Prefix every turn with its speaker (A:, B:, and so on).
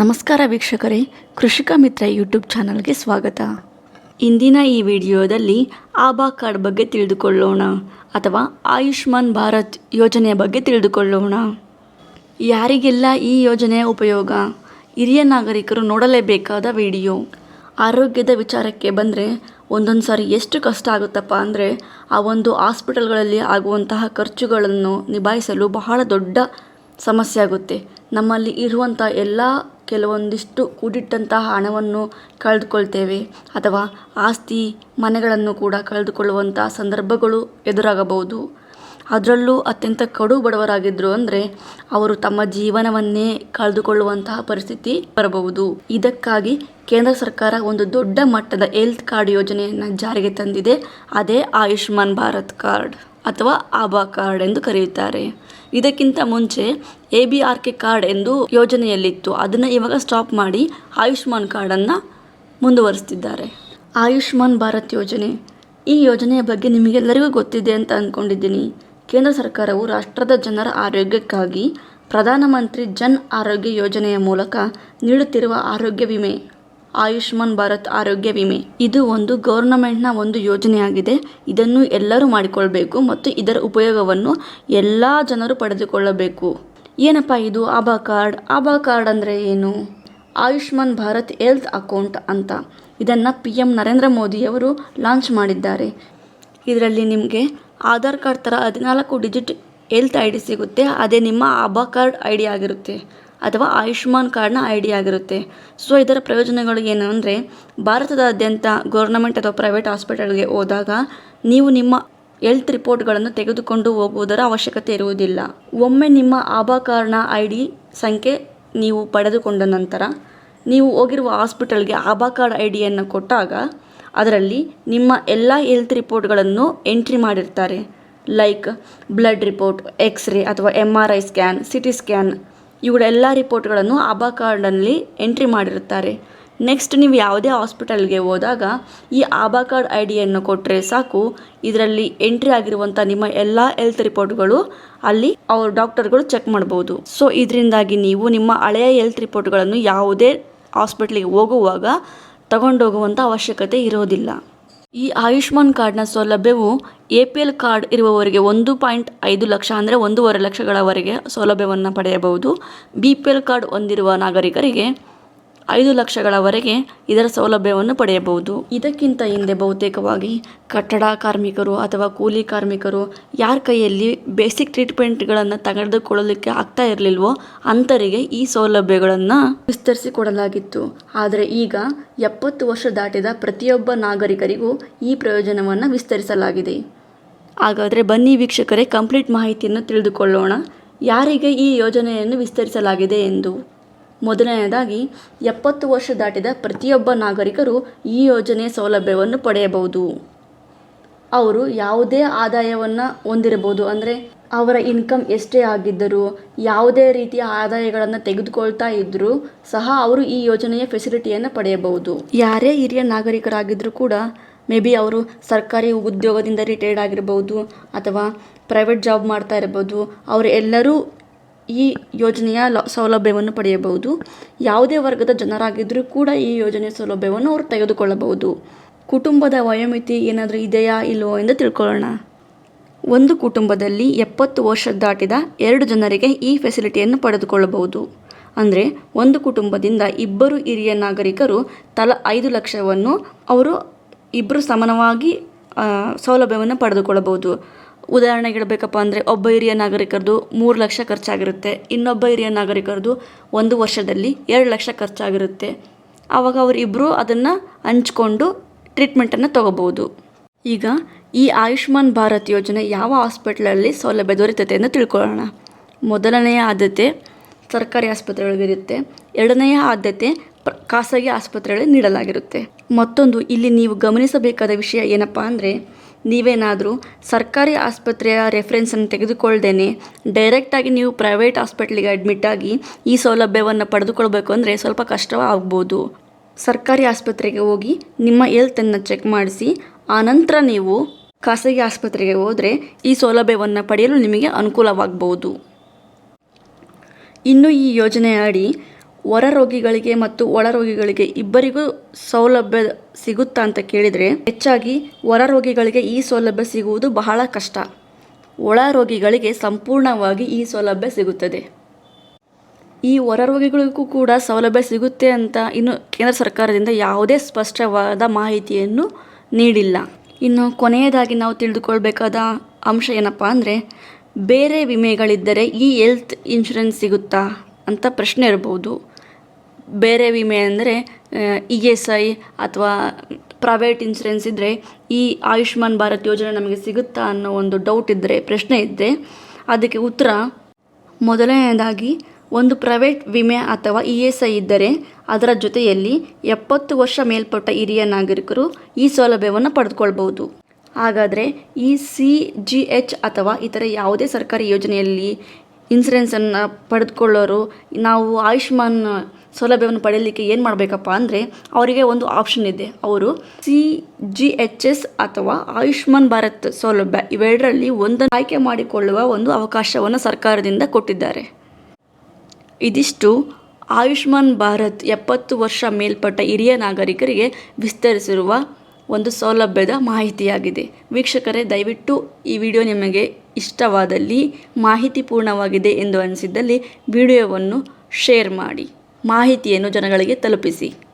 A: ನಮಸ್ಕಾರ ವೀಕ್ಷಕರೇ, ಕೃಷಿಕ ಮಿತ್ರ ಯೂಟ್ಯೂಬ್ ಚಾನಲ್ಗೆ ಸ್ವಾಗತ. ಇಂದಿನ ಈ ವಿಡಿಯೋದಲ್ಲಿ ಆಭಾ ಕಾರ್ಡ್ ಬಗ್ಗೆ ತಿಳಿದುಕೊಳ್ಳೋಣ ಅಥವಾ ಆಯುಷ್ಮಾನ್ ಭಾರತ್ ಯೋಜನೆಯ ಬಗ್ಗೆ ತಿಳಿದುಕೊಳ್ಳೋಣ. ಯಾರಿಗೆಲ್ಲ ಈ ಯೋಜನೆಯ ಉಪಯೋಗ? ಹಿರಿಯ ನಾಗರಿಕರು ನೋಡಲೇಬೇಕಾದ ವಿಡಿಯೋ. ಆರೋಗ್ಯದ ವಿಚಾರಕ್ಕೆ ಬಂದರೆ ಒಂದೊಂದು ಸಾರಿ ಎಷ್ಟು ಕಷ್ಟ ಆಗುತ್ತಪ್ಪ ಅಂದರೆ ಆ ಒಂದು ಹಾಸ್ಪಿಟಲ್ಗಳಲ್ಲಿ ಆಗುವಂತಹ ಖರ್ಚುಗಳನ್ನು ನಿಭಾಯಿಸಲು ಬಹಳ ದೊಡ್ಡ ಸಮಸ್ಯೆ ಆಗುತ್ತೆ. ನಮ್ಮಲ್ಲಿ ಇರುವಂಥ ಎಲ್ಲ ಕೆಲವೊಂದಿಷ್ಟು ಕೂಡಿಟ್ಟಂತಹ ಹಣವನ್ನು ಕಳೆದುಕೊಳ್ತೇವೆ ಅಥವಾ ಆಸ್ತಿ ಮನೆಗಳನ್ನು ಕೂಡ ಕಳೆದುಕೊಳ್ಳುವಂಥ ಸಂದರ್ಭಗಳು ಎದುರಾಗಬಹುದು. ಅದರಲ್ಲೂ ಅತ್ಯಂತ ಕಡು ಬಡವರಾಗಿದ್ದರು ಅಂದರೆ ಅವರು ತಮ್ಮ ಜೀವನವನ್ನೇ ಕಳೆದುಕೊಳ್ಳುವಂತಹ ಪರಿಸ್ಥಿತಿ ಬರಬಹುದು. ಇದಕ್ಕಾಗಿ ಕೇಂದ್ರ ಸರ್ಕಾರ ಒಂದು ದೊಡ್ಡ ಮಟ್ಟದ ಹೆಲ್ತ್ ಕಾರ್ಡ್ ಯೋಜನೆಯನ್ನು ಜಾರಿಗೆ ತಂದಿದೆ. ಅದೇ ಆಯುಷ್ಮಾನ್ ಭಾರತ್ ಕಾರ್ಡ್ ಅಥವಾ ಆಭಾ ಕಾರ್ಡ್ ಎಂದು ಕರೆಯುತ್ತಾರೆ. ಇದಕ್ಕಿಂತ ಮುಂಚೆ A B R K card ಎಂದು ಯೋಜನೆಯಲ್ಲಿತ್ತು. ಅದನ್ನು ಇವಾಗ ಸ್ಟಾಪ್ ಮಾಡಿ ಆಯುಷ್ಮಾನ್ ಕಾರ್ಡನ್ನು ಮುಂದುವರಿಸ್ತಿದ್ದಾರೆ. ಆಯುಷ್ಮಾನ್ ಭಾರತ್ ಯೋಜನೆ. ಈ ಯೋಜನೆಯ ಬಗ್ಗೆ ನಿಮಗೆಲ್ಲರಿಗೂ ಗೊತ್ತಿದೆ ಅಂತ ಅಂದ್ಕೊಂಡಿದ್ದೀನಿ ಕೇಂದ್ರ ಸರ್ಕಾರವು ರಾಷ್ಟ್ರದ ಜನರ ಆರೋಗ್ಯಕ್ಕಾಗಿ ಪ್ರಧಾನಮಂತ್ರಿ ಜನ್ ಆರೋಗ್ಯ ಯೋಜನೆಯ ಮೂಲಕ ನೀಡುತ್ತಿರುವ ಆರೋಗ್ಯ ವಿಮೆ ಆಯುಷ್ಮಾನ್ ಭಾರತ್ ಆರೋಗ್ಯ ವಿಮೆ. ಇದು ಒಂದು ಗೌರ್ನಮೆಂಟ್ನ ಒಂದು ಯೋಜನೆಯಾಗಿದೆ. ಇದನ್ನು ಎಲ್ಲರೂ ಮಾಡಿಕೊಳ್ಳಬೇಕು ಮತ್ತು ಇದರ ಉಪಯೋಗವನ್ನು ಎಲ್ಲ ಜನರು ಪಡೆದುಕೊಳ್ಳಬೇಕು. ಏನಪ್ಪ ಇದು? ಆಭಾ ಕಾರ್ಡ್. ಆಭಾ ಕಾರ್ಡ್ ಅಂದರೆ ಏನು? ಆಯುಷ್ಮಾನ್ ಭಾರತ್ ಹೆಲ್ತ್ ಅಕೌಂಟ್ ಅಂತ. ಇದನ್ನು ಪಿ ಎಂ ನರೇಂದ್ರ ಮೋದಿಯವರು ಲಾಂಚ್ ಮಾಡಿದ್ದಾರೆ. ಇದರಲ್ಲಿ ನಿಮಗೆ ಆಧಾರ್ ಕಾರ್ಡ್ ಥರ ಹದಿನಾಲ್ಕು ಡಿಜಿಟ್ ಹೆಲ್ತ್ ಐ ಡಿ ಸಿಗುತ್ತೆ. ಅದೇ ನಿಮ್ಮ ಆಭಾ ಕಾರ್ಡ್ ಐ ಆಗಿರುತ್ತೆ. ಅಥವಾ ಆಯುಷ್ಮಾನ್ ಕಾರ್ಡ್ನ ಐ ಡಿ ಆಗಿರುತ್ತೆ. ಸೊ, ಇದರ ಪ್ರಯೋಜನಗಳು ಏನು ಅಂದರೆ, ಭಾರತದಾದ್ಯಂತ ಗೌರ್ನಮೆಂಟ್ ಅಥವಾ ಪ್ರೈವೇಟ್ ಹಾಸ್ಪಿಟಲ್ಗೆ ಹೋದಾಗ ನೀವು ನಿಮ್ಮ ಹೆಲ್ತ್ ರಿಪೋರ್ಟ್ಗಳನ್ನು ತೆಗೆದುಕೊಂಡು ಹೋಗುವುದರ ಅವಶ್ಯಕತೆ ಇರುವುದಿಲ್ಲ. ಒಮ್ಮೆ ನಿಮ್ಮ ಆಭಾ ಕಾರ್ಡ್ನ ಐ ಡಿ ಸಂಖ್ಯೆ ನೀವು ಪಡೆದುಕೊಂಡ ನಂತರ, ನೀವು ಹೋಗಿರುವ ಹಾಸ್ಪಿಟಲ್ಗೆ ಆಭಾ ಕಾರ್ಡ್ ಐ ಡಿಯನ್ನು ಕೊಟ್ಟಾಗ, ಅದರಲ್ಲಿ ನಿಮ್ಮ ಎಲ್ಲ ಹೆಲ್ತ್ ರಿಪೋರ್ಟ್ಗಳನ್ನು ಎಂಟ್ರಿ ಮಾಡಿರ್ತಾರೆ. Like blood report, X ray ಅಥವಾ M R I scan C T scan ಇವುಗಳೆಲ್ಲ ರಿಪೋರ್ಟ್ಗಳನ್ನು ಆಭಾ ಕಾರ್ಡಲ್ಲಿ ಎಂಟ್ರಿ ಮಾಡಿರುತ್ತಾರೆ. ನೆಕ್ಸ್ಟ್ ನೀವು ಯಾವುದೇ ಹಾಸ್ಪಿಟಲ್ಗೆ ಹೋದಾಗ ಈ ಆಭಾ ಕಾರ್ಡ್ ಐ ಡಿಯನ್ನು ಕೊಟ್ಟರೆ ಸಾಕು, ಇದರಲ್ಲಿ ಎಂಟ್ರಿ ಆಗಿರುವಂಥ ನಿಮ್ಮ ಎಲ್ಲ ಹೆಲ್ತ್ ರಿಪೋರ್ಟ್ಗಳು ಅಲ್ಲಿ ಅವ್ರ ಡಾಕ್ಟರ್ಗಳು ಚೆಕ್ ಮಾಡ್ಬೋದು. ಸೊ, ಇದರಿಂದಾಗಿ ನೀವು ನಿಮ್ಮ ಹಳೆಯ ಹೆಲ್ತ್ ರಿಪೋರ್ಟ್ಗಳನ್ನು ಯಾವುದೇ ಹಾಸ್ಪಿಟ್ಲಿಗೆ ಹೋಗುವಾಗ ತಗೊಂಡೋಗುವಂಥ ಅವಶ್ಯಕತೆ ಇರೋದಿಲ್ಲ. ಈ ಆಯುಷ್ಮಾನ್ ಕಾರ್ಡ್ನ ಸೌಲಭ್ಯವು ಎ ಪಿ ಎಲ್ ಕಾರ್ಡ್ ಇರುವವರಿಗೆ ಒಂದು ಪಾಯಿಂಟ್ ಐದು ಲಕ್ಷ ಅಂದರೆ ಒಂದೂವರೆ ಲಕ್ಷಗಳವರೆಗೆ ಸೌಲಭ್ಯವನ್ನು ಪಡೆಯಬಹುದು. ಬಿ ಪಿ ಎಲ್ ಕಾರ್ಡ್ ಹೊಂದಿರುವ ನಾಗರಿಕರಿಗೆ ಐದು ಲಕ್ಷಗಳವರೆಗೆ ಇದರ ಸೌಲಭ್ಯವನ್ನು ಪಡೆಯಬಹುದು. ಇದಕ್ಕಿಂತ ಹಿಂದೆ ಬಹುತೇಕವಾಗಿ ಕಟ್ಟಡ ಕಾರ್ಮಿಕರು ಅಥವಾ ಕೂಲಿ ಕಾರ್ಮಿಕರು ಯಾರ ಕೈಯಲ್ಲಿ ಬೇಸಿಕ್ ಟ್ರೀಟ್ಮೆಂಟ್ಗಳನ್ನು ತೆಗೆದುಕೊಳ್ಳಲಿಕ್ಕೆ ಆಗ್ತಾ ಇರಲಿಲ್ವೋ ಅಂಥವರಿಗೆ ಈ ಸೌಲಭ್ಯಗಳನ್ನು ವಿಸ್ತರಿಸಿಕೊಡಲಾಗಿತ್ತು. ಆದರೆ ಈಗ ಎಪ್ಪತ್ತು ವರ್ಷ ದಾಟಿದ ಪ್ರತಿಯೊಬ್ಬ ನಾಗರಿಕರಿಗೂ ಈ ಪ್ರಯೋಜನವನ್ನು ವಿಸ್ತರಿಸಲಾಗಿದೆ. ಹಾಗಾದರೆ ಬನ್ನಿ ವೀಕ್ಷಕರೇ, ಕಂಪ್ಲೀಟ್ ಮಾಹಿತಿಯನ್ನು ತಿಳಿದುಕೊಳ್ಳೋಣ. ಯಾರಿಗೆ ಈ ಯೋಜನೆಯನ್ನು ವಿಸ್ತರಿಸಲಾಗಿದೆ ಎಂದು? ಮೊದಲನೆಯದಾಗಿ, ಎಪ್ಪತ್ತು ವರ್ಷ ದಾಟಿದ ಪ್ರತಿಯೊಬ್ಬ ನಾಗರಿಕರು ಈ ಯೋಜನೆಯ ಸೌಲಭ್ಯವನ್ನು ಪಡೆಯಬಹುದು. ಅವರು ಯಾವುದೇ ಆದಾಯವನ್ನು ಹೊಂದಿರಬಹುದು. ಅಂದರೆ, ಅವರ ಇನ್ಕಮ್ ಎಷ್ಟೇ ಆಗಿದ್ದರೂ, ಯಾವುದೇ ರೀತಿಯ ಆದಾಯಗಳನ್ನು ತೆಗೆದುಕೊಳ್ತಾ ಇದ್ದರೂ ಸಹ ಅವರು ಈ ಯೋಜನೆಯ ಫೆಸಿಲಿಟಿಯನ್ನು ಪಡೆಯಬಹುದು. ಯಾರೇ ಹಿರಿಯ ನಾಗರಿಕರಾಗಿದ್ದರೂ ಕೂಡ, ಮೇ ಬಿ ಅವರು ಸರ್ಕಾರಿ ಉದ್ಯೋಗದಿಂದ ರಿಟೈರ್ಡ್ ಆಗಿರ್ಬೋದು ಅಥವಾ ಪ್ರೈವೇಟ್ ಜಾಬ್ ಮಾಡ್ತಾ ಇರ್ಬೋದು ಅವರು ಎಲ್ಲರೂ ಈ ಯೋಜನೆಯ ಲ, ಸೌಲಭ್ಯವನ್ನು ಪಡೆಯಬಹುದು. ಯಾವುದೇ ವರ್ಗದ ಜನರಾಗಿದ್ದರೂ ಕೂಡ ಈ ಯೋಜನೆಯ ಸೌಲಭ್ಯವನ್ನು ಅವರು ತೆಗೆದುಕೊಳ್ಳಬಹುದು. ಕುಟುಂಬದ ವಯೋಮಿತಿ ಏನಾದರೂ ಇದೆಯಾ ಇಲ್ಲವೋ ಎಂದು ತಿಳ್ಕೊಳ್ಳೋಣ. ಒಂದು ಕುಟುಂಬದಲ್ಲಿ ಎಪ್ಪತ್ತು ವರ್ಷ ದಾಟಿದ ಎರಡು ಜನರಿಗೆ ಈ ಫೆಸಿಲಿಟಿಯನ್ನು ಪಡೆದುಕೊಳ್ಳಬಹುದು. ಅಂದರೆ ಒಂದು ಕುಟುಂಬದಿಂದ ಇಬ್ಬರು ಹಿರಿಯ ನಾಗರಿಕರು ತಲಾ ಐದು ಲಕ್ಷವನ್ನು ಅವರು ಇಬ್ಬರು ಸಮಾನವಾಗಿ ಸೌಲಭ್ಯವನ್ನು ಪಡೆದುಕೊಳ್ಳಬಹುದು. ಉದಾಹರಣೆಗೆ ಹೇಳಬೇಕಪ್ಪ ಅಂದರೆ ಒಬ್ಬ ಹಿರಿಯ ನಾಗರಿಕರದು ಮೂರು ಲಕ್ಷ ಖರ್ಚಾಗಿರುತ್ತೆ, ಇನ್ನೊಬ್ಬ ಹಿರಿಯ ನಾಗರಿಕರದು ಒಂದು ವರ್ಷದಲ್ಲಿ ಎರಡು ಲಕ್ಷ ಖರ್ಚಾಗಿರುತ್ತೆ. ಆವಾಗ ಅವರಿಬ್ಬರು ಅದನ್ನು ಹಂಚ್ಕೊಂಡು ಟ್ರೀಟ್ಮೆಂಟನ್ನು ತಗೋಬೋದು ಈಗ ಈ ಆಯುಷ್ಮಾನ್ ಭಾರತ್ ಯೋಜನೆ ಯಾವ ಹಾಸ್ಪಿಟ್ಲಲ್ಲಿ ಸೌಲಭ್ಯ ದೊರೆಯುತ್ತದೆ ಎಂದು ತಿಳ್ಕೊಳ್ಳೋಣ. ಮೊದಲನೆಯ ಆದ್ಯತೆ ಸರ್ಕಾರಿ ಆಸ್ಪತ್ರೆಗಳಿಗಿರುತ್ತೆ ಎರಡನೆಯ ಆದ್ಯತೆ ಖಾಸಗಿ ಆಸ್ಪತ್ರೆಗಳಲ್ಲಿ ನೀಡಲಾಗಿರುತ್ತೆ. ಮತ್ತೊಂದು ಇಲ್ಲಿ ನೀವು ಗಮನಿಸಬೇಕಾದ ವಿಷಯ ಏನಪ್ಪ ಅಂದರೆ ನೀವೇನಾದರೂ ಸರ್ಕಾರಿ ಆಸ್ಪತ್ರೆಯ ರೆಫರೆನ್ಸನ್ನು ತೆಗೆದುಕೊಳ್ಳ್ದೇನೆ ಡೈರೆಕ್ಟಾಗಿ ನೀವು ಪ್ರೈವೇಟ್ ಹಾಸ್ಪಿಟ್ಲಿಗೆ ಅಡ್ಮಿಟ್ ಆಗಿ ಈ ಸೌಲಭ್ಯವನ್ನು ಪಡೆದುಕೊಳ್ಬೇಕು ಅಂದರೆ ಸ್ವಲ್ಪ ಕಷ್ಟವಾಗ್ಬೋದು. ಸರ್ಕಾರಿ ಆಸ್ಪತ್ರೆಗೆ ಹೋಗಿ ನಿಮ್ಮ ಹೆಲ್ತನ್ನು ಚೆಕ್ ಮಾಡಿಸಿ, ಆನಂತರ ನೀವು ಖಾಸಗಿ ಆಸ್ಪತ್ರೆಗೆ ಹೋದರೆ ಈ ಸೌಲಭ್ಯವನ್ನು ಪಡೆಯಲು ನಿಮಗೆ ಅನುಕೂಲವಾಗಬಹುದು ಇನ್ನು ಈ ಯೋಜನೆಯ ಅಡಿ ಹೊರ ರೋಗಿಗಳಿಗೆ ಮತ್ತು ಒಳ ರೋಗಿಗಳಿಗೆ ಇಬ್ಬರಿಗೂ ಸೌಲಭ್ಯ ಸಿಗುತ್ತಾ ಅಂತ ಕೇಳಿದರೆ, ಹೆಚ್ಚಾಗಿ ಹೊರ ರೋಗಿಗಳಿಗೆ ಈ ಸೌಲಭ್ಯ ಸಿಗುವುದು ಬಹಳ ಕಷ್ಟ. ಒಳ ರೋಗಿಗಳಿಗೆ ಸಂಪೂರ್ಣವಾಗಿ ಈ ಸೌಲಭ್ಯ ಸಿಗುತ್ತದೆ. ಈ ಹೊರ ರೋಗಿಗಳಿಗೂ ಕೂಡ ಸೌಲಭ್ಯ ಸಿಗುತ್ತೆ ಅಂತ ಇನ್ನು ಕೇಂದ್ರ ಸರ್ಕಾರದಿಂದ ಯಾವುದೇ ಸ್ಪಷ್ಟವಾದ ಮಾಹಿತಿಯನ್ನು ನೀಡಿಲ್ಲ. ಇನ್ನು ಕೊನೆಯದಾಗಿ ನಾವು ತಿಳಿದುಕೊಳ್ಬೇಕಾದ ಅಂಶ ಏನಪ್ಪ ಅಂದರೆ, ಬೇರೆ ವಿಮೆಗಳಿದ್ದರೆ ಈ ಹೆಲ್ತ್ ಇನ್ಶೂರೆನ್ಸ್ ಸಿಗುತ್ತಾ ಅಂತ ಪ್ರಶ್ನೆ ಇರ್ಬೋದು ಬೇರೆ ವಿಮೆ ಅಂದರೆ ಇ ಎಸ್ ಐ ಅಥವಾ ಪ್ರೈವೇಟ್ ಇನ್ಶೂರೆನ್ಸ್ ಇದ್ದರೆ ಈ ಆಯುಷ್ಮಾನ್ ಭಾರತ್ ಯೋಜನೆ ನಮಗೆ ಸಿಗುತ್ತಾ ಅನ್ನೋ ಒಂದು ಡೌಟ್ ಇದ್ದರೆ ಪ್ರಶ್ನೆ ಇದ್ದರೆ ಅದಕ್ಕೆ ಉತ್ತರ, ಮೊದಲನೆಯದಾಗಿ ಒಂದು ಪ್ರೈವೇಟ್ ವಿಮೆ ಅಥವಾ ಇ ಎಸ್ ಐ ಇದ್ದರೆ, ಅದರ ಜೊತೆಯಲ್ಲಿ ಎಪ್ಪತ್ತು ವರ್ಷ ಮೇಲ್ಪಟ್ಟ ಹಿರಿಯ ನಾಗರಿಕರು ಈ ಸೌಲಭ್ಯವನ್ನು ಪಡೆದುಕೊಳ್ಬೋದು ಹಾಗಾದರೆ ಈ ಸಿ ಜಿ ಎಚ್ ಅಥವಾ ಇತರ ಯಾವುದೇ ಸರ್ಕಾರಿ ಯೋಜನೆಯಲ್ಲಿ ಇನ್ಸೂರೆನ್ಸನ್ನು ಪಡೆದುಕೊಳ್ಳೋರು, ನಾವು ಆಯುಷ್ಮಾನ್ ಸೌಲಭ್ಯವನ್ನು ಪಡೆಯಲಿಕ್ಕೆ ಏನು ಮಾಡಬೇಕಪ್ಪ ಅಂದರೆ, ಅವರಿಗೆ ಒಂದು ಆಪ್ಷನ್ ಇದೆ. ಅವರು ಸಿ ಜಿ ಎಚ್ ಎಸ್ ಅಥವಾ ಆಯುಷ್ಮಾನ್ ಭಾರತ್ ಸೌಲಭ್ಯ ಇವೆರಡರಲ್ಲಿ ಒಂದನ್ನು ಆಯ್ಕೆ ಮಾಡಿಕೊಳ್ಳುವ ಒಂದು ಅವಕಾಶವನ್ನು ಸರ್ಕಾರದಿಂದ ಕೊಟ್ಟಿದ್ದಾರೆ. ಇದಿಷ್ಟು. ಆಯುಷ್ಮಾನ್ ಭಾರತ್ ಎಪ್ಪತ್ತು ವರ್ಷ ಮೇಲ್ಪಟ್ಟ ಹಿರಿಯ ನಾಗರಿಕರಿಗೆ ವಿಸ್ತರಿಸಿರುವ ಒಂದು ಸೌಲಭ್ಯದ ಮಾಹಿತಿಯಾಗಿದೆ. ವೀಕ್ಷಕರೇ, ದಯವಿಟ್ಟು ಈ ವಿಡಿಯೋ ನಿಮಗೆ ಇಷ್ಟವಾದಲ್ಲಿ ಮಾಹಿತಿಪೂರ್ಣವಾಗಿದೆ ಎಂದು ಅನಿಸಿದಲ್ಲಿ ವಿಡಿಯೋವನ್ನು ಶೇರ್ ಮಾಡಿ. ಮಾಹಿತಿಯನ್ನು ಜನಗಳಿಗೆ ತಲುಪಿಸಿ.